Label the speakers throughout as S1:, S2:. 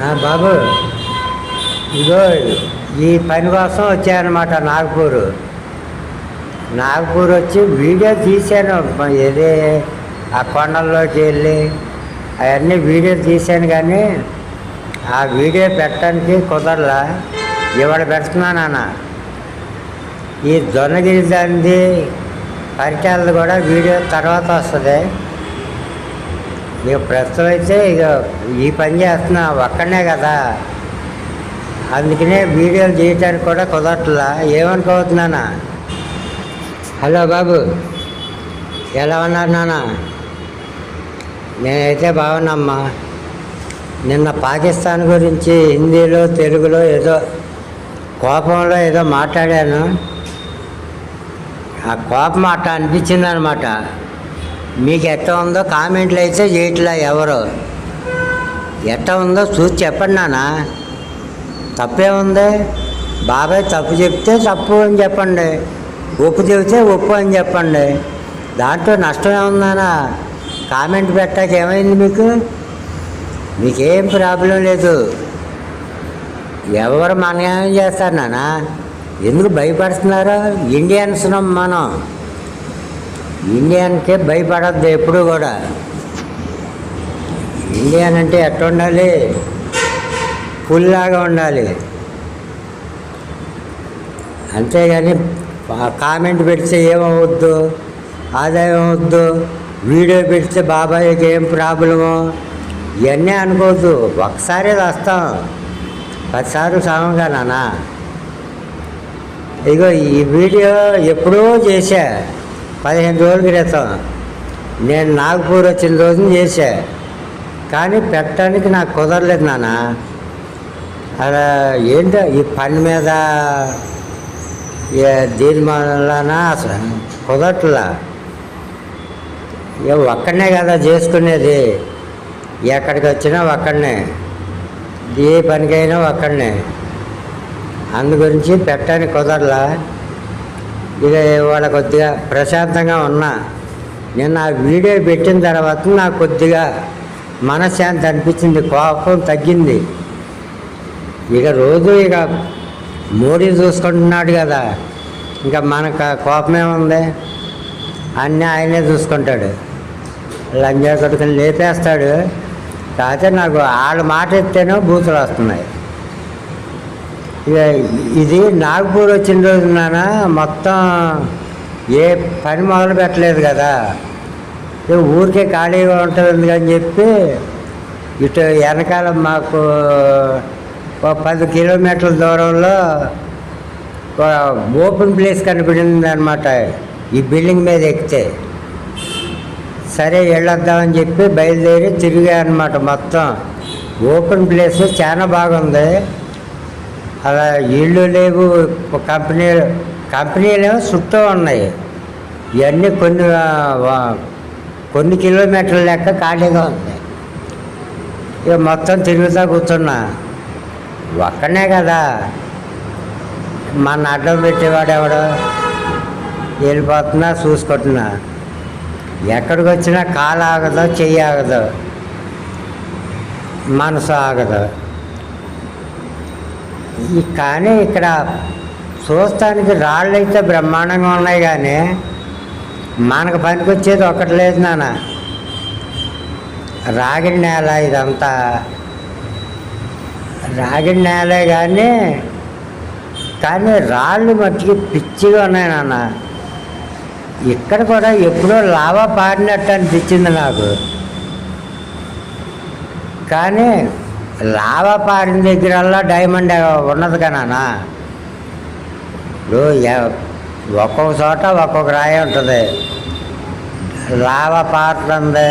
S1: బాబు ఇదో. ఈ పని కోసం వచ్చానమాట నాగపూర్. నాగపూర్ వచ్చి వీడియో తీశాను. ఏది ఆ కొండల్లోకి వెళ్ళి అవన్నీ వీడియో తీశాను కానీ ఆ వీడియో పెట్టడానికి కుదరలా. ఇవాళ పెడుతున్నానన్న ఈ దొన్నగిరి దానిది పరిచయాలు కూడా వీడియో తర్వాత వస్తుంది. ఇక ప్రస్తుతం అయితే ఇక ఈ పని చేస్తున్నా ఒక్కనే కదా. అందుకనే వీడియోలు చేయటానికి కూడా కుదరట్లా. ఏమనుకోవద్దునానా హలో బాబు. ఎలా ఉన్నారు నాన్న? నేనైతే బాగున్నామ్మా. నిన్న పాకిస్తాన్ గురించి హిందీలో తెలుగులో ఏదో కోపంలో ఏదో మాట్లాడాను. ఆ కోపం అట్లా అనిపించింది అనమాట మీకు ఎట్ట ఉందో కామెంట్లు అయితే చేయట్లా ఎవరు? ఎట్ట ఉందో చూసి చెప్పండి నాన్న. తప్పే ఉంది. బాబాయ్ తప్పు చెప్తే తప్పు అని చెప్పండి. ఒప్పు చెబితే ఒప్పు అని చెప్పండి. దాంట్లో నష్టం ఏముందానా కామెంట్ పెట్టాక ఏమైంది మీకు? మీకేం ప్రాబ్లం లేదు. ఎవరు మన చేస్తారు నాన్న? ఎందుకు భయపడుతున్నారు? ఇండియన్స్ మనం. ఇండియన్కే భయపడద్దు ఎప్పుడు కూడా. ఇండియన్ అంటే ఎట్లా ఉండాలి పుల్లాగా ఉండాలి. అంతేగాని కామెంట్ పెడితే ఏమవద్దు ఆదాయం అవద్దు వీడియో పెడితే బాబాయ్కి ఏం ప్రాబ్లము? ఇవన్నీ అనుకోవద్దు. ఒకసారి వస్తాం పదిసార్లు సామంగా నానా ఇగో ఈ వీడియో ఎప్పుడో చేశా. పదిహేను రోజుల క్రితం నేను నాగపూర్ వచ్చిన రోజున చేశా కానీ పెట్టడానికి నాకు కుదరలేదు నాన్న. అలా ఏంటో ఈ పని మీద దీని వలన అసలు కుదరట్లా. ఇక ఒక్కడనే కదా చేసుకునేది. ఎక్కడికి వచ్చినా ఒక్కడనే. ఏ పనికైనా ఒక్కడనే. అందు గురించి పెట్టడానికి కుదరలా. ఇక వాళ్ళ కొద్దిగా ప్రశాంతంగా ఉన్నా. నేను ఆ వీడియో పెట్టిన తర్వాత నాకు కొద్దిగా మనశ్శాంతి అనిపించింది కోపం తగ్గింది. ఇక రోజు ఇక మోడీ చూసుకుంటున్నాడు కదా. ఇంకా మనకు ఆ కోపమే ఉంది అన్నీ ఆయనే చూసుకుంటాడు. లంజా కొడుకుని లేపేస్తాడు. కాకపోతే నాకు వాళ్ళ మాట ఎత్తేనో బూతులు వస్తున్నాయి. ఇది నాగపూర్ వచ్చిన రోజు మొత్తం ఏ పని మొదలు పెట్టలేదు కదా. ఊరికే ఖాళీగా ఉంటుంది అని చెప్పి ఇటు వెనకాల మాకు ఒక పది కిలోమీటర్ల దూరంలో ఓపెన్ ప్లేస్ కనిపించింది అనమాట ఈ బిల్డింగ్ మీద ఎక్కితే. సరే వెళ్ళొద్దామని చెప్పి బయలుదేరి తిరిగా అనమాట మొత్తం. ఓపెన్ ప్లేస్ చాలా బాగుంది. అలా ఇళ్ళు లేవు కంపెనీలు ఏమో చుట్టూ ఉన్నాయి. ఇవన్నీ కొన్ని కొన్ని కిలోమీటర్ల లెక్క ఖాళీగా ఉంది ఇక మొత్తం తిరుగుతా కూర్చున్నా. ఒక్కనే కదా. మన అడ్డం పెట్టేవాడు ఎవడో? వెళ్ళిపోతున్నా చూసుకుంటున్నా. ఎక్కడికి వచ్చినా కాలు ఆగదు చెయ్యి ఆగదు మనసు ఆగదు. కానీ ఇక్కడ చూస్తానికి రాళ్ళు అయితే బ్రహ్మాండంగా ఉన్నాయి కానీ మనకు పనికొచ్చేది ఒకటి లేదు నాన్న. రాగిడి నేల ఇదంతా. రాగిడి నేలే కానీ కానీ రాళ్ళు మట్టికి పిచ్చిగా ఉన్నాయి నాన్న. ఇక్కడ కూడా ఎప్పుడో లావా పారినట్టు అనిపించింది నాకు. కానీ లావపారిన దగ్గరల్లా డైమండ్ ఉన్నది కనా ఇప్పుడు ఒక్కొక్క చోట ఒక్కొక్క రాయి ఉంటుంది. లావా పారుతుంది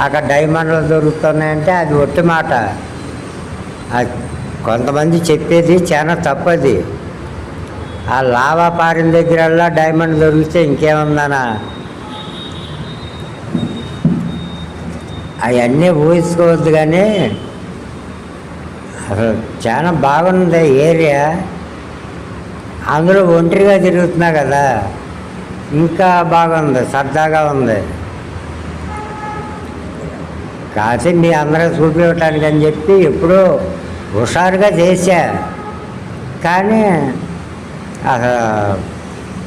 S1: అక్కడ డైమండ్లు దొరుకుతున్నాయంటే అది ఒట్టి మాట. అది కొంతమంది చెప్పేది చాలా తప్పది. ఆ లావా పారిన దగ్గరల్లా డైమండ్ దొరికితే ఇంకేముందనా అవన్నీ ఊహించుకోవద్దు కానీ అసలు చాలా బాగుంది ఏరియా. అందులో ఒంటరిగా తిరుగుతున్నా కదా. ఇంకా బాగుంది సరదాగా ఉంది. కాసి మీ అందరూ చూపించటానికి అని చెప్పి ఎప్పుడూ హుషారుగా చేశా. కానీ అసలు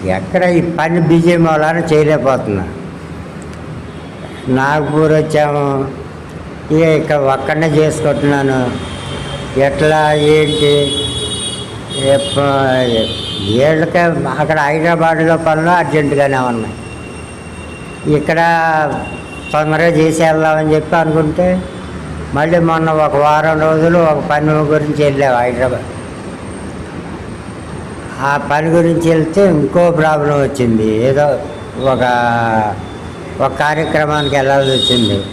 S1: ఎక్కడ ఈ పని బిజీ మూలాన్ని చేయలేకపోతున్నా. నాగపూర్ వచ్చాము ఇక ఇక్కడ ఒక్కడనే చేసుకుంటున్నాను. ఎట్లా ఏంటి? ఏళ్ళకే వీళ్ళకే అక్కడ హైదరాబాద్లో పనులు అర్జెంటుగానే ఉన్నాయి. ఇక్కడ తొందరగా చేసి వెళ్దామని చెప్పి అనుకుంటే మళ్ళీ మొన్న ఒక వారం రోజులు ఒక పని గురించి వెళ్ళాము హైదరాబాద్. ఆ పని గురించి వెళ్తే ఇంకో ప్రాబ్లం వచ్చింది. ఏదో ఒక ఒక కార్యక్రమానికి వెళ్ళాల్సి వచ్చింది.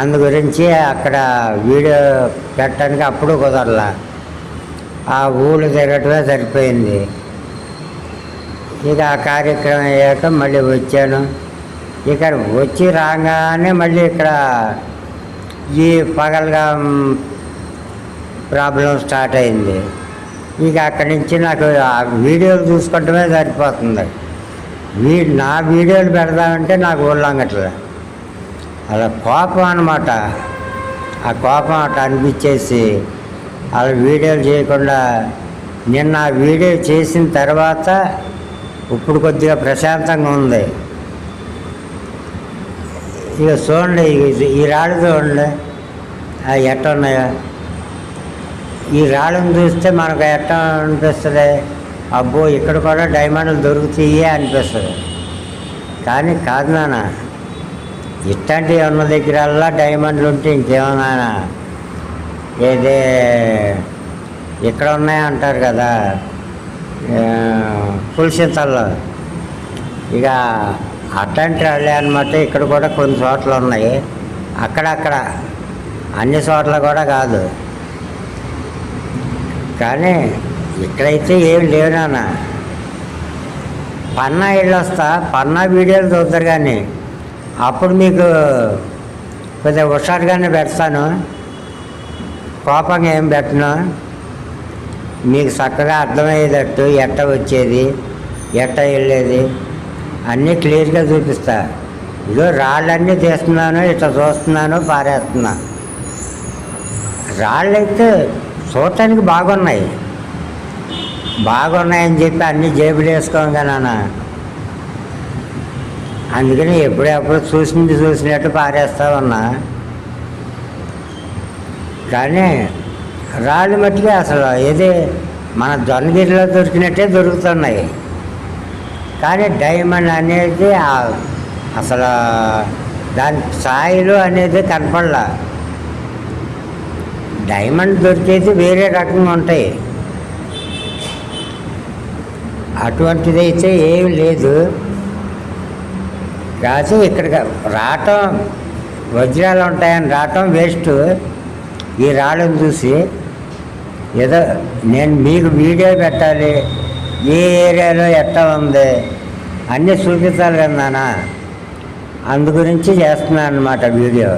S1: అందు గురించి అక్కడ వీడియో పెట్టడానికి అప్పుడు కుదరలా. ఆ ఊళ్ళు తిరగటమే సరిపోయింది. ఇక ఆ కార్యక్రమం అయ్యాక మళ్ళీ వచ్చాను. ఇక్కడ వచ్చి రాగానే మళ్ళీ ఇక్కడ ఈ పగలగా ప్రాబ్లం స్టార్ట్ అయింది. ఇక అక్కడి నుంచి నాకు ఆ వీడియోలు చూసుకోవటమే సరిపోతుంది. వీ నా వీడియోలు పెడదామంటే నాకు ఊళ్ళంగట్లే అలా కోపం అనమాట ఆ కోపం అట్లా అనిపించేసి అలా వీడియోలు చేయకుండా నిన్న ఆ వీడియో చేసిన తర్వాత ఇప్పుడు కొద్దిగా ప్రశాంతంగా ఉంది. ఇక చూడండి ఈ రాళ్ళు చూడండి. అవి ఎట్ట ఉన్నాయో. ఈ రాళ్ళను చూస్తే మనకు ఎట్ట అనిపిస్తుంది? అబ్బో ఇక్కడ కూడా డైమండ్లు దొరుకుతాయి అనిపిస్తుంది. కానీ కాదు నాన్న ఇట్లాంటివి ఉన్న దగ్గరల్లా డైమండ్లు ఉంటే ఇంకేమన్నా ఏదే ఇక్కడ ఉన్నాయంటారు కదా పులిసింతల్లో. ఇక అట్లాంటి వాళ్ళే అనమాట ఇక్కడ కూడా కొన్ని చోట్ల ఉన్నాయి. అక్కడక్కడ అన్ని చోట్ల కూడా కాదు. కానీ ఇక్కడైతే ఏం లేవు నాన్న. పన్నా ఇళ్ళు వస్తా పన్నా వీడియోలు చూద్దరు కానీ అప్పుడు మీకు కొద్దిగా హుషారుగానే పెడతాను. కోపంగా ఏం పెట్టను. మీకు చక్కగా అర్థమయ్యేటట్టు ఎట్ట వచ్చేది ఎట్ట వెళ్ళేది అన్నీ క్లియర్గా చూపిస్తా. ఇదో రాళ్ళన్నీ తీస్తున్నాను ఇట్లా చూస్తున్నాను పారేస్తున్నా. రాళ్ళు అయితే చూడటానికి బాగున్నాయి. బాగున్నాయని చెప్పి అన్ని జేబులు వేసుకోం నాన్న. అందుకని ఎప్పుడెప్పుడు చూసింది చూసినట్టు పారేస్తా ఉన్నా కానీ రాళ్ళు మట్టికి అసలు ఏది మన జొన్నగిరిలో దొరికినట్టే దొరుకుతున్నాయి. కానీ డైమండ్ అనేది అసలు దాని స్థాయిలు అనేది కనపడలా. డైమండ్ దొరికేది వేరే రకంగా ఉంటాయి. అటువంటిది అయితే ఏమి లేదు. రాసి ఇక్కడికి రావటం వజ్రాలు ఉంటాయని రావటం వేస్ట్ ఈ రాళ్ళని చూసి ఏదో నేను మీకు వీడియో పెట్టాలి ఏ ఏరియాలో ఎట్లా ఉంది అన్నీ చూపించాలి కదా నాన్న. అందు గురించి చేస్తున్నాను అనమాట వీడియో.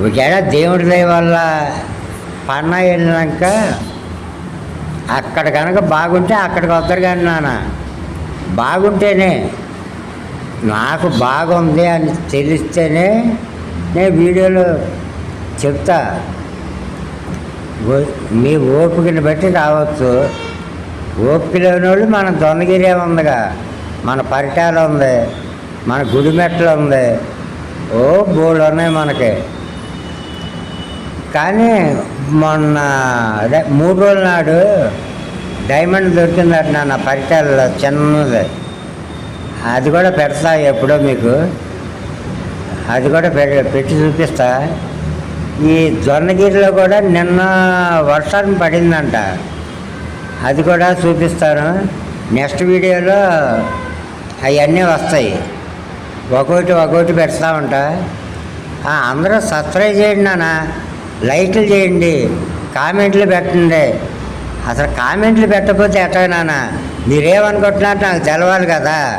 S1: ఒకవేళ దేవుడి దయ వల్ల పన్నా వెళ్ళినాక అక్కడ కనుక బాగుంటే అక్కడికి వస్తారు కానీ నాన్న. బాగుంటేనే నాకు బాగుంది అని తెలిస్తేనే నేను వీడియోలో చెప్తా. మీ ఓపికని బట్టి రావచ్చు. ఓపిక లేని వాళ్ళు మన దొన్నగిరి ఉందిగా. మన పరిటాల ఉంది. మన గుడిమెట్లు ఉంది. ఓ బోళ్ళు ఉన్నాయి మనకి. కానీ మొన్న అదే మూడు రోజుల నాడు డైమండ్ దొరికిందట నా పరిటాలలో చిన్నది. అది కూడా పెడతా ఎప్పుడో మీకు. అది కూడా పె- పెట్టి చూపిస్తా. ఈ జొన్నగిరిలో కూడా నిన్న వర్షం పడిందంట. అది కూడా చూపిస్తాను. నెక్స్ట్ వీడియోలో అవన్నీ వస్తాయి. ఒక్కొక్కటి ఒక్కొక్కటి పెడతా ఉంటా. అందరూ సబ్స్క్రైబ్ చేయండి నాన్న. లైక్లు చేయండి. కామెంట్లు పెట్టండి. అసలు కామెంట్లు పెట్టకపోతే ఎట్టా నాన్న? మీరేమనుకుంటున్నారు? నాకు తెలవాలి కదా.